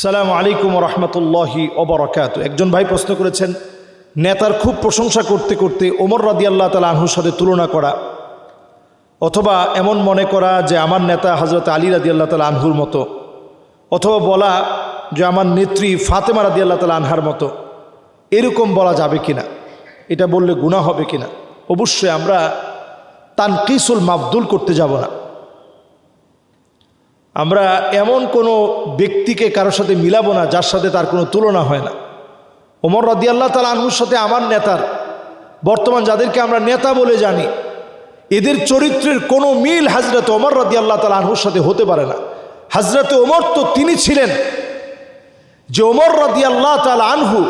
সালাম আলাইকুম রহমতুল্লাহি ওবরাকাত একজন ভাই প্রশ্ন করেছেন, নেতার খুব প্রশংসা করতে করতে ওমর রাদি আল্লাহ তালা আনহুর সাথে তুলনা করা অথবা এমন মনে করা যে আমার নেতা হজরত আলী রাদি আল্লাহ তালা আনহুর মতো, অথবা বলা যে আমার নেত্রী ফাতেমা রাদি আল্লাহ তালা আনহার মতো, এরকম বলা যাবে কিনা? এটা বললে গুণা হবে কিনা? অবশ্যই আমরা তানকিসুল মাবদুল করতে যাব না। আমরা এমন কোনো ব্যক্তিকে কারোর সাথে মিলাবো না, যার সাথে তার কোনো তুলনা হয় না। ওমর আল্লাহ তালা আনহুর সাথে আমার নেতার, বর্তমান যাদেরকে আমরা নেতা বলে জানি, এদের চরিত্রের কোনো মিল হাজরত ওমর আল্লাহ তালা আনহুর সাথে হতে পারে না। হাজরতে ওমর তো তিনি ছিলেন যে ওমর আল্লাহ তালা আনহু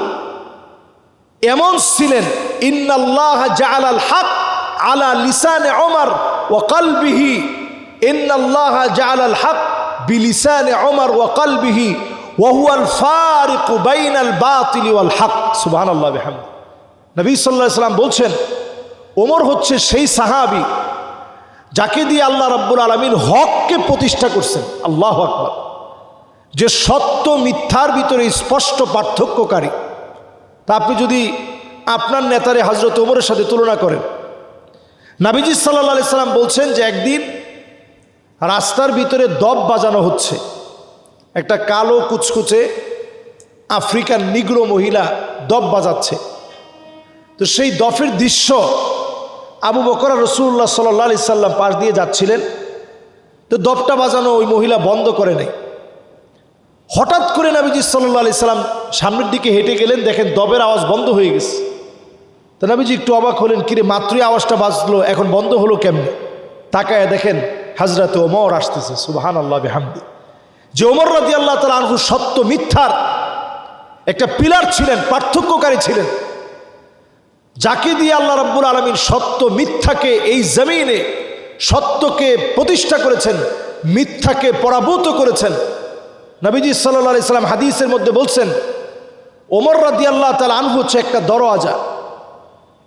এমন ছিলেন, ইন্নাল্লাহ জাআলাল হক আলা লিসানে ওমর ও কলবিহি, ইন্নাল্লাহ জাআলাল হক বিলিসানে ওমর ও কলবিহি ওহুয়াল ফারিক বাইনাল বাতিল ওয়াল হক সুবহানাল্লাহ বিহামদ। নবী সাল্লাল্লাহু আলাইহি সাল্লাম বলছেন, ওমর হচ্ছে সেই সাহাবী যাকে দিয়ে আল্লাহ রাব্বুল আলামিন হককে প্রতিষ্ঠা করছেন। আল্লাহ আকবার। যে সত্য মিথ্যার ভিতরে স্পষ্ট পার্থক্যকারী। তা আপনি যদি আপনার নেতারে হজরত ওমরের সাথে তুলনা করেন, নাবিজি সাল্লা আলি সাল্লাম বলছেন যে একদিন রাস্তার ভিতরে দব বাজানো হচ্ছে। একটা কালো কুচকুচে আফ্রিকান নিগ্র মহিলা দব বাজাচ্ছে। তো সেই দফের দৃশ্য আবু বকর রসুল্লাহ সাল্লাহ আলি সাল্লাম পাশ দিয়ে যাচ্ছিলেন। তো দবটা বাজানো ওই মহিলা বন্ধ করে নেই হঠাৎ করে নাবিজি সাল্লাহ আলি সাল্লাম সামনের দিকে হেঁটে গেলেন, দেখেন দবের আওয়াজ বন্ধ হয়ে গেছে। তো নাবিজি একটু অবাক হলেন, কিরে, মাত্রই আওয়াজটা বাজলো, এখন বন্ধ হলো কেমনে? তাকায় দেখেন হাজরাতে ওমর আসতেছে সুবাহান আল্লাহ বেহামদি। যে ওমর রাজি আল্লাহ তালা আনহু সত্য মিথ্যার একটা পিলার ছিলেন, পার্থক্যকারী ছিলেন। যাকে দিয়ে আল্লাহ রব্বুল আলমিন সত্য মিথ্যাকে এই জমিনে সত্যকে প্রতিষ্ঠা করেছেন, মিথ্যাকে পরাভূত করেছেন। নবীজি সাল্লা সাল্লাম হাদিসের মধ্যে বলছেন, ওমর রাদি আল্লাহ তাল আনহু হচ্ছে একটা দরওয়াজা।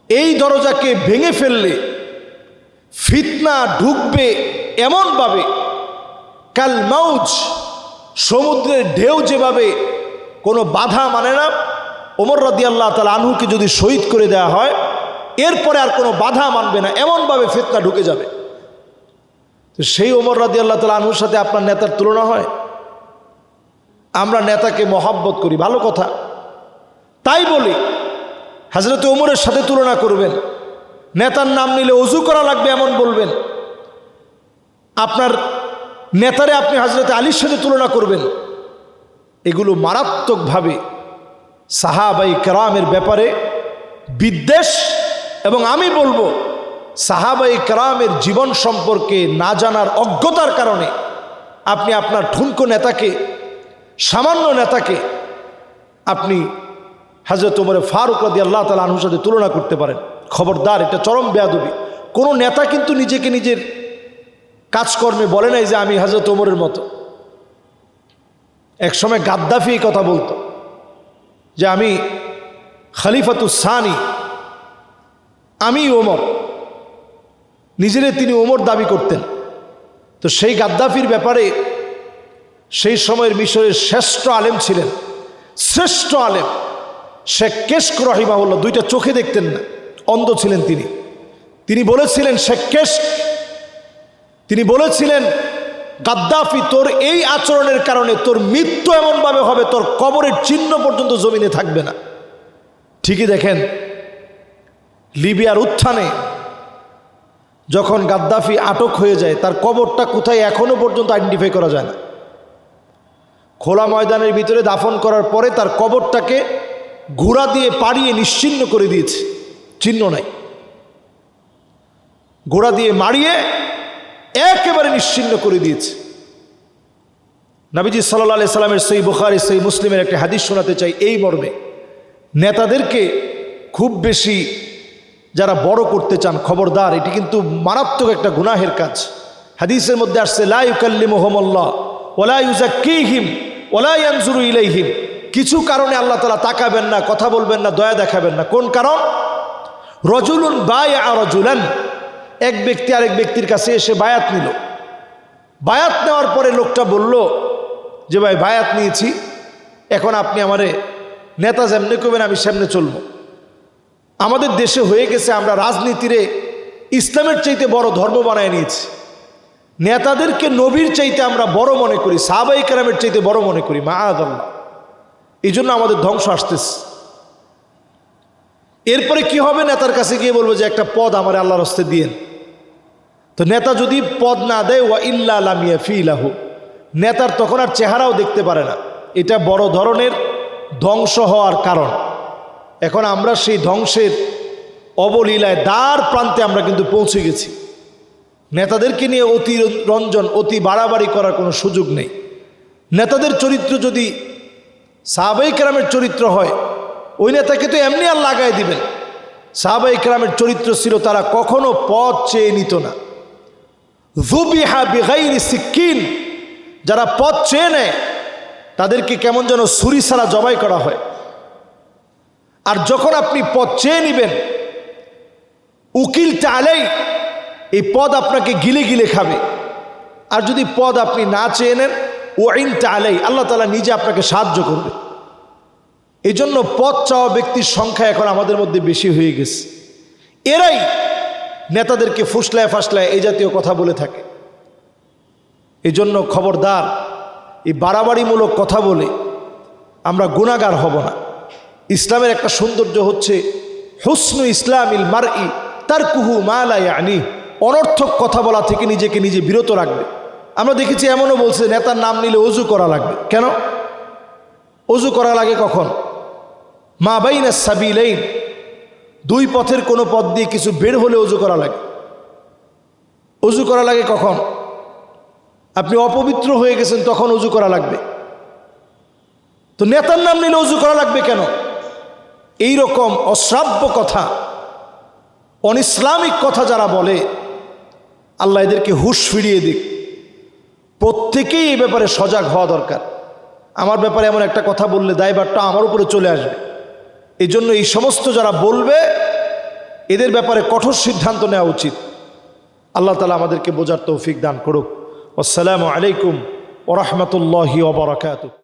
এই দরজাকে ভেঙে ফেললে ফিতনা ঢুকবে এমনভাবে কাল মাউজ, সমুদ্রের ঢেউ যেভাবে কোনো বাধা মানে না, ওমর রাদি আল্লাহ তাল আনহুকে যদি শহীদ করে দেওয়া হয়, এরপরে আর কোনো বাধা মানবে না, এমনভাবে ফিতনা ঢুকে যাবে। তো সেই ওমর রাদি আল্লাহ তাল আনহুর সাথে আপনার নেতার তুলনা হয়। আমরা নেতাকে মহাব্বত করি, ভালো কথা। তাই বলি হাজরত ওমরের সাথে তুলনা করবেন। নেতার নাম নিলে অজু করা লাগবে এমন বলবেন। আপনার নেতারে আপনি হাজরতে আলীর সাথে তুলনা করবেন, এগুলো মারাত্মকভাবে সাহাবাই কেরামের ব্যাপারে বিদ্বেষ এবং আমি বলব সাহাবাই কেরামের জীবন সম্পর্কে না জানার অজ্ঞতার কারণে আপনি আপনার ঠুনকো নেতাকে, সামান্য নেতাকে আপনি হাজরত ওমরে ফারুক রাদি আল্লাহ তালা আনহুর সাথে তুলনা করতে পারেন। খবরদার, এটা চরম বেয়াদবি। কোনো নেতা কিন্তু নিজেকে নিজের কাজকর্মে বলে নাই যে আমি হাজরত ওমরের মতো। একসময় গাদ্দাফি এই কথা বলতো যে আমি খালিফাতুসানি আমি ওমর, নিজেরে তিনি ওমর দাবি করতেন। তো সেই গাদ্দাফির ব্যাপারে সেই সময়ের মিশরের শ্রেষ্ঠ আলেম ছিলেন। শ্রেষ্ঠ আলেম, শেখ কেশক রহিমাউল্লাহ দুইটা চোখে দেখতেন না, অন্ধ ছিলেন তিনি। তিনি বলেছিলেন, শেখ কেশক তিনি বলেছিলেন, গাদ্দাফি তোর এই আচরণের কারণে তোর মৃত্যু এমনভাবে হবে, তোর কবরের চিহ্ন পর্যন্ত জমিনে থাকবে না। ঠিকই দেখেন, লিবিয়ার উত্থানে যখন গাদ্দাফি আটক হয়ে যায়, তার কবরটা কোথায় এখনও পর্যন্ত আইডেন্টিফাই করা যায় না। খোলা ময়দানের ভিতরে দাফন করার পরে তার কবরটাকে ঘোড়া দিয়ে পাড়িয়ে নিশ্চিন্ন করে দিয়েছে, চিহ্ন নাই। ঘোড়া দিয়ে মারিয়ে একেবারে নিশ্চিন্ন করে দিয়েছে। নাবিজি সাল্লাহ আলি সাল্লামের সেই বুখারি সেই মুসলিমের একটা হাদিস শোনাতে চাই এই মর্মে। নেতাদেরকে খুব বেশি যারা বড় করতে চান, খবরদার, এটি কিন্তু মারাত্মক একটা গুনাহের কাজ। হাদিসের মধ্যে আসছে লাইকাল্লি মোহাম্মল্লাহ ওলা ইউজাক্কিহিম ওলা ইয়ানজুরু ইলাইহিম। কিছু কারণে আল্লাহ তালা তাকাবেন না, কথা বলবেন না, দয়া দেখাবেন না। কোন কারণ? রজুলুন বাই রজুলান এক ব্যক্তি আরেক ব্যক্তির কাছে এসে বায়াত নিল। বায়াত নেওয়ার পরে লোকটা বলল, যে ভাই, বায়াত নিয়েছি। এখন আপনি আমারে নেতা যেমনি করবেন, আমি সামনে চলবো। আমাদের দেশে হয়ে গেছে, আমরা রাজনীতিরে ইসলামের চাইতে বড় ধর্ম বানায় নিয়েছি। নেতাদেরকে নবীর চাইতে আমরা বড় মনে করি, সাহাবাই কারামের চাইতে বড় মনে করি মা আদাল্লাহ এই জন্য আমাদের ধ্বংস আসতেছে। এরপরে কি হবে? নেতার কাছে গিয়ে বলব যে একটা পদ আমার আল্লাহর হস্তে দিয়েন। তো নেতা যদি পদ না দেয়, ওয়া ইল্লা লামিয়া ফি নেতার তখন আর চেহারাও দেখতে পারে না। এটা বড় ধরনের ধ্বংস হওয়ার কারণ। এখন আমরা সেই ধ্বংসের অবলীলায় দ্বার প্রান্তে আমরা কিন্তু পৌঁছে গেছি। নেতাদেরকে নিয়ে অতি রঞ্জন অতি বাড়াবাড়ি করার কোনো সুযোগ নেই। নেতাদের চরিত্র যদি সাহাবাই কেরামের চরিত্র হয় ওই নেতাকে তো এমনি আর লাগাই দিবেন। সাহাবাই কেরামের চরিত্র ছিল তারা কখনো পথ চেয়ে নিত না। যারা পথ চেয়ে নেয়, তাদেরকে কেমন যেন ছুরি ছাড়া জবাই করা হয়। আর যখন আপনি পদ চেয়ে নেবেন উকিল চালেই এই পদ আপনাকে গিলে গিলে খাবে। আর যদি পদ আপনি না চেয়ে নেন ও আইন চালেই আল্লাহ তালা নিজে আপনাকে সাহায্য করবে। এই জন্য পদ চাওয়া ব্যক্তির সংখ্যা এখন আমাদের মধ্যে বেশি হয়ে গেছে। এরাই নেতাদেরকে ফুসলায় ফাসলায় এই জাতীয় কথা বলে থাকে। এই জন্য খবরদার, এই বাড়াবাড়িমূলক কথা বলে আমরা গুণাগার হব না। ইসলামের একটা সৌন্দর্য হচ্ছে, হুসনু ইসলামিল মার ই তার কুহু মালাই আনি অনর্থক কথা বলা থেকে নিজেকে নিজে বিরত রাখবে। আমরা দেখেছি এমনও বলছে, নেতার নাম নিলে অজু করা লাগবে। কেন? অজু করা লাগে কখন? মা বাইনা সাবিলাইন। দুই পথের কোনো পথ দিয়ে কিছু বের হলে অজু করা লাগে। অজু করা লাগে কখন? আপনি অপবিত্র হয়ে গেছেন, তখন অজু করা লাগবে। তো নেতার নাম নিলে অজু করা লাগবে কেন? এই রকম অশ্রাব্য কথা, অনিসলামিক কথা যারা বলে, আল্লাহ এদেরকে হুশ ফিরিয়ে দিক। প্রত্যেকেই এই ব্যাপারে সজাগ হওয়া দরকার। আমার ব্যাপারে এমন একটা কথা বললে দায়ভারটা আমার উপরে চলে আসবে। এই জন্য এই সমস্ত যারা বলবে, এদের ব্যাপারে কঠোর সিদ্ধান্ত নেওয়া উচিত। আল্লাহ তালা আমাদেরকে বোঝার তৌফিক দান করুক। আসসালামু আলাইকুম ওরহমতুল্লাহি ওবরাকাতু